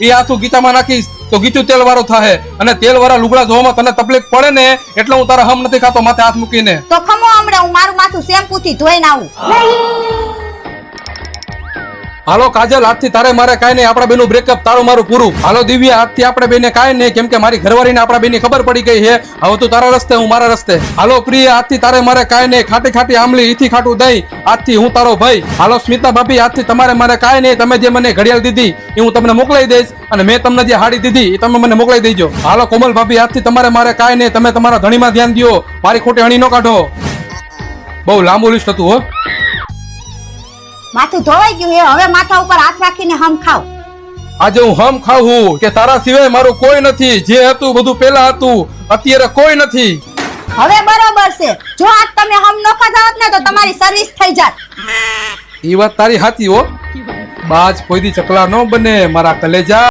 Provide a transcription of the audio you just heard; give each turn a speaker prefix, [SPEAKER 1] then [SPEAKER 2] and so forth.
[SPEAKER 1] એ આથું તું ગીતામાં નાખીશ તો ગીચું તેલ વાળો થાય અને તેલ વાળા લુગડા ધોવામાં તને તકલીફ પડે ને એટલે હું તારા હમ નથી ખાતો માથે હાથ મૂકીને.
[SPEAKER 2] તો ખમો હમણાં હું મારું માથું શેમ્પુ થી ધોઈને આવું.
[SPEAKER 1] હાલો કાજલ, આજથી તારે મારે કાંઈ નહીં, આપણા બેનું બ્રેકઅપ તારું મારું પૂરું. હાલો દિવ્યા, આજથી આપણે બેને કાંઈ નહીં, કેમ કે મારી ઘરવાળીને આપણા બેની ખબર પડી ગઈ છે. હવે તું તારા રસ્તે, હું મારા રસ્તે. હાલો પ્રિય, આજથી તારે મારે કાંઈ નહીં, ખાટી ખાટી આમલી ઈથી ખાટું દહીં, આજથી હું તારો ભાઈ. હાલો સ્મિતા ભાભી, આજથી તમારે મારે કાંઈ નહીં, તમે જે મને ઘડિયાળ દીધી, એ હું તમને મોકલાઈ દઈશ અને મેં તમને જે હાડી દીધી, એ તમે મને મોકલાઈ દેજો. હાલો કોમલ ભાભી, આજથી તમારે મારે કાંઈ નહીં, તમે તમારા ધણીમાં ધ્યાન દો મારી ખોટી હણી ન કાઢો. બહુ લાંબુ લિસ્ટ હતું હો.
[SPEAKER 2] માથું ધોવાઈ ગયું હે હવે માથા ઉપર હાથ રાખીને હમ ખાવ.
[SPEAKER 1] આજે હું હમ છું કે તારા સિવાય મારું કોઈ નથી. જે હતું બધું પેલા હતું અત્યારે કોઈ નથી.
[SPEAKER 2] હવે બરોબર છે. જો આજ તમે હમ ન ખાધા હોત ને તો તમારી સર્વિસ થઈ જાત.
[SPEAKER 1] એ વાત તારી હાથી હો. બાજ કોઈ દી ચકલા ન બને મારા કલેજા.